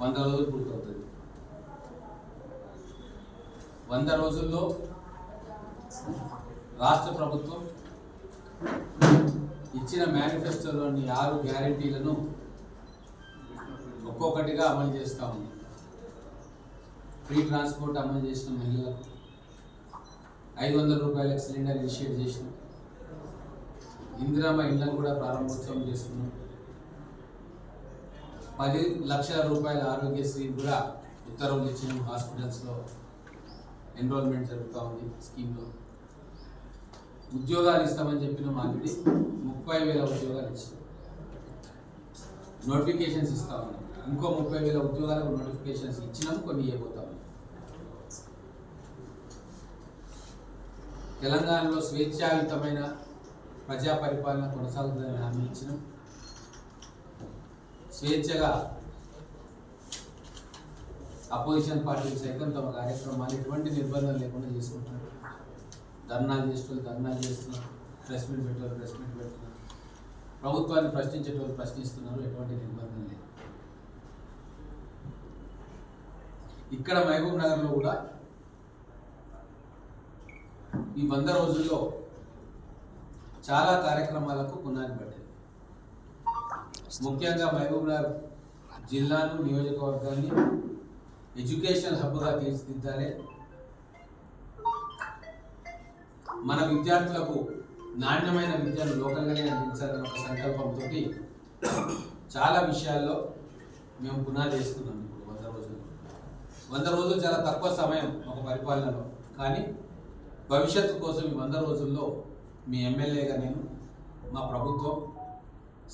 వంద రోజులు పూర్తవుతుంది. వంద రోజుల్లో రాష్ట్ర ప్రభుత్వం ఇచ్చిన మేనిఫెస్టోలోని ఆరు గ్యారంటీలను ఒక్కొక్కటిగా అమలు చేస్తూ ఉంది. ఫ్రీ ట్రాన్స్పోర్ట్ అమలు చేసిన మహిళలకు ఐదు వందల రూపాయలకు సిలిండర్ ఇనిషియేట్ చేసినాం. ఇందిరామ ఇళ్ళను కూడా ప్రారంభోత్సవం చేస్తున్నాం. పది లక్షల రూపాయల ఆరోగ్యశ్రీ కూడా ఉత్తర్వులు ఇచ్చిన హాస్పిటల్స్లో ఎన్రోల్మెంట్ జరుగుతూ ఉంది స్కీమ్లో. ఉద్యోగాలు ఇస్తామని చెప్పిన మాదిరి ముప్పై వేల ఉద్యోగాలు ఇచ్చాం నోటిఫికేషన్స్ ఇస్తా ఉన్నాం. ఇంకో ముప్పై వేల ఉద్యోగాలకు నోటిఫికేషన్స్ ఇచ్చినాం కొన్ని ఇవ్వబోతా ఉన్నాం. తెలంగాణలో స్వేచ్ఛాయుతమైన ప్రజా పరిపాలన కొనసాగుతుందని హామీ ఇచ్చినాం. స్వేచ్ఛగా అపోజిషన్ పార్టీలు సైతం తమ కార్యక్రమాలు ఎటువంటి నిర్బంధం లేకుండా చేసుకుంటున్నారు. ధర్నాలు చేసేటోళ్ళు ధర్నాలు చేస్తున్నారు ప్రెస్ మీట్ పెట్టేవాళ్ళు ప్రెస్ మీట్ పెడుతున్నారు. ప్రభుత్వాన్ని ప్రశ్నించేటోళ్ళు ప్రశ్నిస్తున్నారు ఎటువంటి నిర్బంధం లేదు. ఇక్కడ మహబూబ్ నగర్లో కూడా ఈ వంద రోజుల్లో చాలా కార్యక్రమాలకు పునాది పడ్డాయి. ముఖ్యంగా మహబూబ్నగర్ జిల్లాను నియోజకవర్గాన్ని ఎడ్యుకేషన్ హబ్గా తీర్చిదిద్దాలి. మన విద్యార్థులకు నాణ్యమైన విద్యను లోకల్గానే అందించాలన్న ఒక సంకల్పంతో చాలా విషయాల్లో మేము పునాది వేస్తున్నాం ఇప్పుడు వంద రోజులు. వంద రోజులు చాలా తక్కువ సమయం ఒక పరిపాలనలో. కానీ భవిష్యత్తు కోసం ఈ వంద రోజుల్లో మీ ఎమ్మెల్యేగా నేను మా ప్రభుత్వం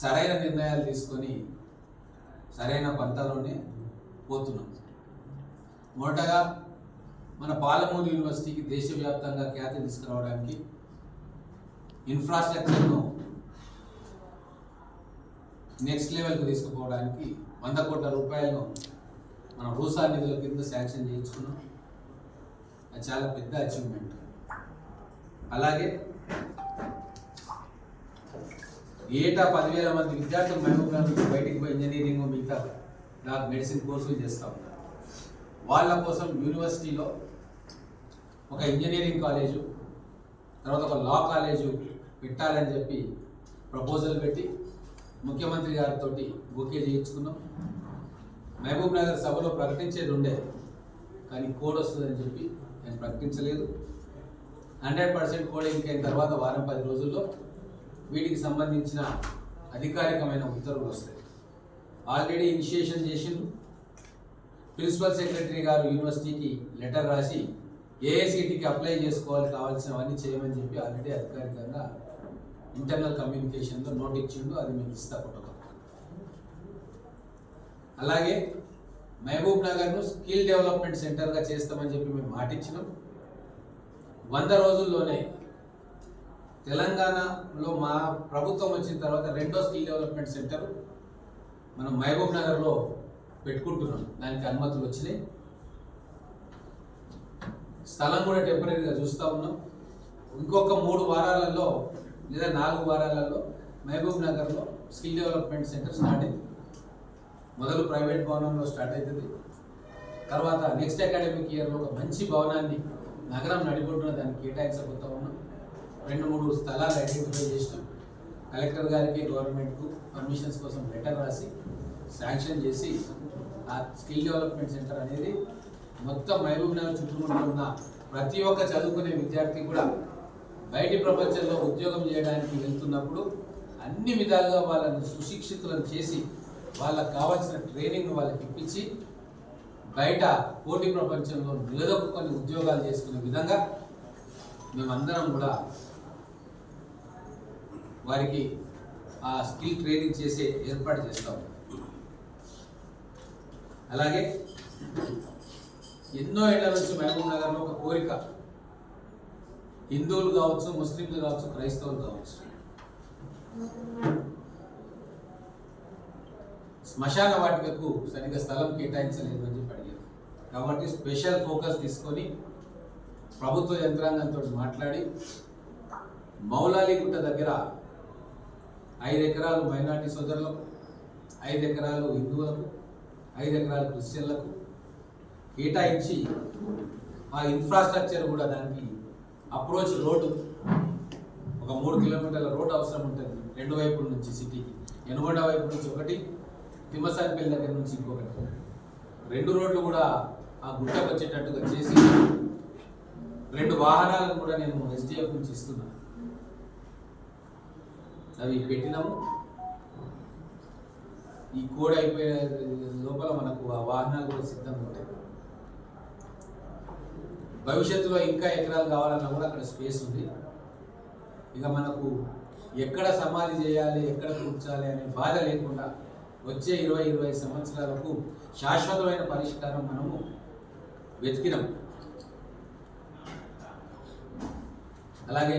సరైన నిర్ణయాలు తీసుకొని సరైన పంతలోనే పోతున్నాం. మొదటగా మన పాలమూరు యూనివర్సిటీకి దేశవ్యాప్తంగా ఖ్యాతి తీసుకురావడానికి ఇన్ఫ్రాస్ట్రక్చర్ను నెక్స్ట్ లెవెల్కి తీసుకుపోవడానికి వంద కోట్ల రూపాయలను మన రూసా నిధుల కింద శాంక్షన్ చేయించుకున్నాం. అది చాలా పెద్ద అచీవ్మెంట్ అలాగే ఏటా పదివేల మంది విద్యార్థులు మహబూబ్ నుంచి బయటికి పోయి ఇంజనీరింగ్ మిగతా నాకు మెడిసిన్ కోర్సులు చేస్తూ ఉన్నారు. వాళ్ళ కోసం యూనివర్సిటీలో ఒక ఇంజనీరింగ్ కాలేజు తర్వాత ఒక లా కాలేజు పెట్టాలని చెప్పి ప్రపోజల్ పెట్టి ముఖ్యమంత్రి గారితో ఓకే చేయించుకున్నాం. మహబూబ్ నగర్ సభలో ప్రకటించేది ఉండే కానీ కోడ్ వస్తుందని చెప్పి నేను ప్రకటించలేదు. హండ్రెడ్ పర్సెంట్ కోడింగ్ అయిన తర్వాత వారం పది రోజుల్లో వీటికి సంబంధించిన అధికారికమైన ఉత్తర్వులు వస్తాయి. ఆల్రెడీ ఇనిషియేషన్ చేసిండ్రు ప్రిన్సిపల్ సెక్రటరీ గారు యూనివర్సిటీకి లెటర్ రాసి ఏఐసిటీకి అప్లై చేసుకోవాలి కావాల్సినవన్నీ చేయమని చెప్పి ఆల్రెడీ అధికారికంగా ఇంటర్నల్ కమ్యూనికేషన్లో నోట్ ఇచ్చిండు. అది మేము ఇస్తా ప్రోటోకాల్. అలాగే మహబూబ్ నగర్ను స్కిల్ డెవలప్మెంట్ సెంటర్గా చేస్తామని చెప్పి మేము మాటిచ్చినాం. వంద రోజుల్లోనే తెలంగాణలో మా ప్రభుత్వం వచ్చిన తర్వాత రెండో స్కిల్ డెవలప్మెంట్ సెంటర్ మనం మహబూబ్ నగర్లో పెట్టుకుంటున్నాం. దానికి అనుమతులు వచ్చినాయి. స్థలం కూడా టెంపరీగా చూస్తూ ఉన్నాం. ఇంకొక మూడు వారాలలో లేదా నాలుగు వారాలలో మహబూబ్ నగర్లో స్కిల్ డెవలప్మెంట్ సెంటర్ స్టార్ట్ అయింది. మొదలు ప్రైవేట్ భవనంలో స్టార్ట్ అవుతుంది. తర్వాత నెక్స్ట్ అకాడమిక్ ఇయర్లో ఒక మంచి భవనాన్ని నగరం నడిపొట్టున దానికి కేటాయించబోతా ఉన్నాం. రెండు మూడు స్థలాలు ఐడెంటిఫై చేసినాం. కలెక్టర్ గారికి గవర్నమెంట్కు పర్మిషన్స్ కోసం లెటర్ రాసి శాంక్షన్ చేసి ఆ స్కిల్ డెవలప్మెంట్ సెంటర్ అనేది మొత్తం మహబూబ్ నగర్ చుట్టుముట్టు ఉన్న ప్రతి ఒక్క చదువుకునే విద్యార్థి కూడా బయటి ప్రపంచంలో ఉద్యోగం చేయడానికి వెళ్తున్నప్పుడు అన్ని విధాలుగా వాళ్ళని సుశిక్షితులను చేసి వాళ్ళకు కావాల్సిన ట్రైనింగ్ వాళ్ళకి ఇప్పించి బయట పోటీ ప్రపంచంలో నిలదొక్కుని ఉద్యోగాలు చేసుకునే విధంగా మేమందరం కూడా వారికి ఆ స్కిల్ ట్రైనింగ్ చేసే ఏర్పాటు చేస్తాం. అలాగే ఎన్నో ఏళ్ళ నుంచి మహబూబ్ నగర్లో ఒక కోరిక. హిందువులు కావచ్చు ముస్లింలు కావచ్చు క్రైస్తవులు కావచ్చు. శ్మశాన వాటికకు సరిగ్గా స్థలం కేటాయించలేదు అని చెప్పి అడిగారు. కాబట్టి స్పెషల్ ఫోకస్ తీసుకొని ప్రభుత్వ యంత్రాంగంతో మాట్లాడి మౌలాలీగుట్ట దగ్గర ఐదు ఎకరాలు మైనార్టీ సోదరులకు ఐదు ఎకరాలు హిందువులకు ఐదు ఎకరాలు క్రిస్టియన్లకు కేటాయించి ఆ ఇన్ఫ్రాస్ట్రక్చర్ కూడా దానికి అప్రోచ్ రోడ్డు. ఒక మూడు కిలోమీటర్ల రోడ్డు అవసరం ఉంటుంది. రెండు వైపుల నుంచి సిటీకి. ఎనుగొండ వైపు నుంచి ఒకటి తిమ్మసానిపల్లి దగ్గర నుంచి ఇంకొకటి. రెండు రోడ్లు కూడా ఆ గుట్టకు వచ్చేటట్టుగా చేసి రెండు వాహనాలను కూడా నేను ఎస్డిఎఫ్ నుంచి ఇస్తున్నాను. అవి పెట్టినాము. ఈ కోడ్ అయిపోయే లోపల మనకు ఆ వాహనాలు కూడా సిద్ధంగా ఉంటాయి. భవిష్యత్తులో ఇంకా ఎకరాలు కావాలన్నా కూడా అక్కడ స్పేస్ ఉంది. ఇక మనకు ఎక్కడ సమాధి చేయాలి ఎక్కడ కూర్చాలి అనే బాధ లేకుండా వచ్చే ఇరవై ఇరవై సంవత్సరాలకు శాశ్వతమైన పరిష్కారం మనము వెతికినాం. అలాగే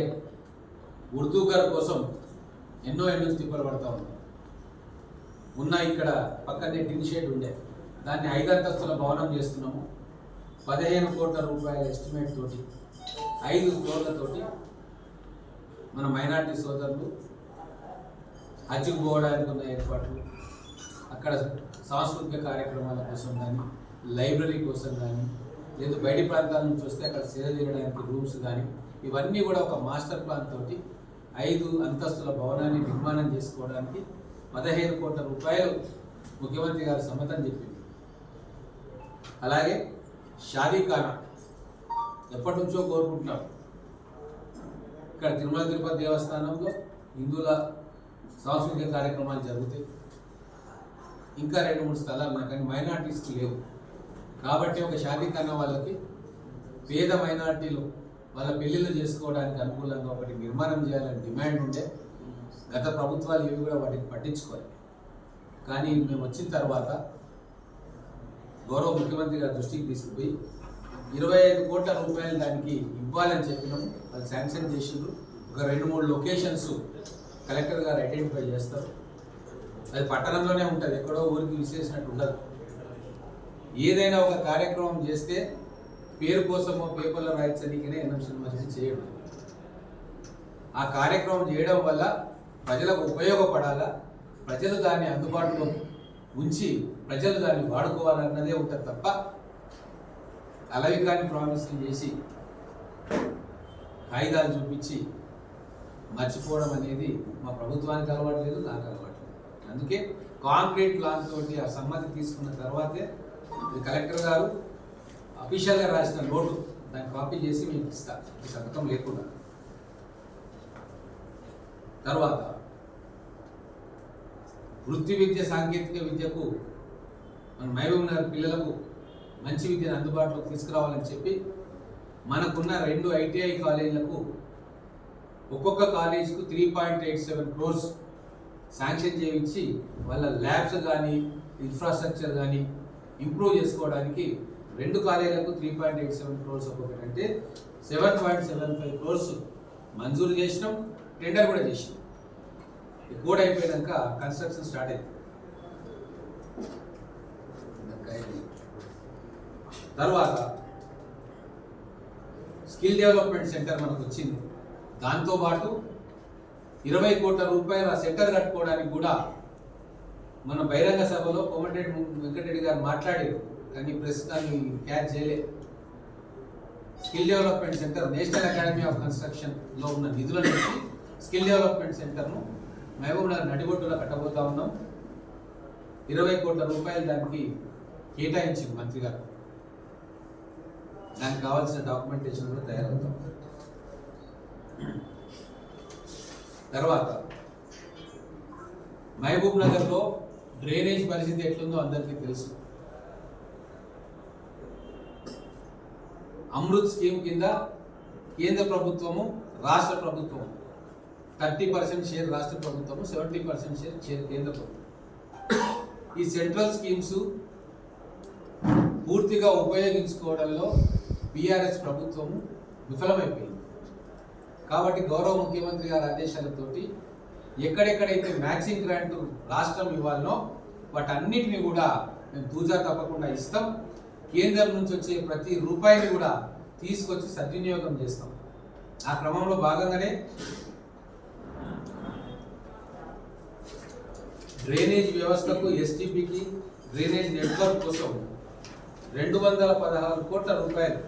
ఉర్దూగర్ కోసం ఎన్నో ఎన్నో తిప్పలు పడతా ఉన్నాం ఉన్న ఇక్కడ పక్కనే టిన్ షేడ్ ఉండే. దాన్ని ఐదు అంతస్తుల భవనం చేస్తున్నాము. పదిహేను కోట్ల రూపాయల ఎస్టిమేట్ తోటి ఐదు ఫ్లోర్లతోటి మన మైనార్టీ సోదరులు హజ్కి పోవడానికి ఉన్న ఏర్పాట్లు అక్కడ సాంస్కృతిక కార్యక్రమాల కోసం కానీ లైబ్రరీ కోసం కానీ లేదు బయటి ప్రాంతాల నుంచి వస్తే అక్కడ సేద తీయడానికి రూమ్స్ కానీ ఇవన్నీ కూడా ఒక మాస్టర్ ప్లాన్ తోటి ఐదు అంతస్తుల భవనాన్ని నిర్మాణం చేసుకోవడానికి పదహైదు కోట్ల రూపాయలు ముఖ్యమంత్రి గారు సమ్మతం చెప్పింది. అలాగే షాదీఖానా ఎప్పటి నుంచో కోరుకుంటున్నాం. ఇక్కడ తిరుమల తిరుపతి దేవస్థానంలో హిందువుల సాంస్కృతిక కార్యక్రమాలు జరుగుతాయి. ఇంకా రెండు మూడు స్థలాలు ఉన్నాయి కానీ మైనార్టీస్కి లేవు. కాబట్టి ఒక షాదీఖానా వాళ్ళకి పేద మైనార్టీలు వాళ్ళ పెళ్ళిళ్ళు చేసుకోవడానికి అనుకూలంగా ఒకటి నిర్మాణం చేయాలని డిమాండ్ ఉండే గత ప్రభుత్వాలు ఇవి కూడా వాటిని పట్టించుకోవాలి కానీ మేము వచ్చిన తర్వాత గౌరవ ముఖ్యమంత్రి గారి దృష్టికి తీసుకుపోయి ఇరవై ఐదు కోట్ల రూపాయలు దానికి ఇవ్వాలని చెప్పినాము. వాళ్ళు శాంక్షన్ చేసిండ్రు. ఒక రెండు మూడు లొకేషన్స్ కలెక్టర్ గారు ఐడెంటిఫై చేస్తారు. అది పట్టణంలోనే ఉంటుంది. ఎక్కడో ఊరికి విసేసినట్టు ఉండదు. ఏదైనా ఒక కార్యక్రమం చేస్తే పేరు కోసమో పేపర్లో రాయించడానికనే ఎన్ఎంసీ మనిషి చేయడం. ఆ కార్యక్రమం చేయడం వల్ల ప్రజలకు ఉపయోగపడాలా? ప్రజలు దాన్ని అందుబాటులో ఉంచి ప్రజలు దాన్ని వాడుకోవాలన్నదే ఉంటుంది తప్ప అలవి కాని ప్రామిస్లు చేసి కాగితాలు చూపించి మర్చిపోవడం అనేది మా ప్రభుత్వానికి అలవాటు లేదు నాకు అలవాటు లేదు. అందుకే కాంక్రీట్ ప్లాన్ తోటి ఆ సమ్మతి తీసుకున్న తర్వాతే కలెక్టర్ గారు అఫీషియల్గా రాసిన నోటు దాన్ని కాపీ చేసి మీకు ఇస్తా. ఈ సంతకం లేకుండా. తర్వాత వృత్తి విద్య సాంకేతిక విద్యకు మన మహబూబ్ నగర్ పిల్లలకు మంచి విద్యను అందుబాటులోకి తీసుకురావాలని చెప్పి మనకున్న రెండు ఐటీఐ కాలేజీలకు ఒక్కొక్క కాలేజీకు three point eight seven crores sanction చేయించి వాళ్ళ ల్యాబ్స్ కానీ ఇన్ఫ్రాస్ట్రక్చర్ కానీ ఇంప్రూవ్ చేసుకోవడానికి రెండు కాలేజీలకు three point eight seven crores ఒక్కొక్కటి అంటే seven point seven five crores మంజూరు చేసినాం టెండర్ కూడా చేసినాం. ఎక్కువ కోడ్ అయిపోయాక కన్స్ట్రక్షన్ స్టార్ట్ అయింది. తర్వాత స్కిల్ డెవలప్మెంట్ సెంటర్ మనకు వచ్చింది. దాంతోపాటు ఇరవై కోట్ల రూపాయల సెంటర్ కట్టుకోవడానికి కూడా మన బహిరంగ సభలో కోమటిరెడ్డి వెంకటరెడ్డి గారు మాట్లాడారు. కానీ ప్రస్తుతాన్ని క్యాచ్ చేయలే. Skill development centre national academy of కన్స్ట్రక్షన్లో ఉన్న నిధుల నుంచి స్కిల్ డెవలప్మెంట్ సెంటర్ను మహబూబ్ నగర్ నడిబొట్టులో కట్టబోతా ఉన్నాం. ఇరవై కోట్ల రూపాయలు దానికి కేటాయించింది మంత్రి గారు. దానికి కావాల్సిన డాక్యుమెంటేషన్ కూడా తయారవుతాం. తర్వాత మహబూబ్ నగర్లో డ్రైనేజ్ పరిస్థితి ఎట్లుందో అందరికీ తెలుసు. అమృత్ స్కీమ్ కింద కేంద్ర ప్రభుత్వము రాష్ట్ర ప్రభుత్వము. థర్టీ పర్సెంట్ షేర్ రాష్ట్ర ప్రభుత్వము సెవెంటీ పర్సెంట్ షేర్ షేర్ కేంద్ర ప్రభుత్వం. ఈ సెంట్రల్ స్కీమ్స్ పూర్తిగా ఉపయోగించుకోవడంలో బీఆర్ఎస్ ప్రభుత్వము విఫలమైపోయింది. కాబట్టి గౌరవ ముఖ్యమంత్రి గారి ఆదేశాలతోటి ఎక్కడెక్కడైతే మ్యాచింగ్ గ్రాంట్ రాష్ట్రం ఇవ్వాలనో వాటన్నిటిని కూడా మేము తూజా తప్పకుండా ఇస్తాం. కేంద్రం నుంచి వచ్చే ప్రతి రూపాయిని కూడా తీసుకొచ్చి సద్వినియోగం చేస్తాం. ఆ క్రమంలో భాగంగానే డ్రైనేజ్ వ్యవస్థకు ఎస్టీపీకి డ్రైనేజ్ నెట్వర్క్ కోసం రెండు వందల పదహారు కోట్ల రూపాయలు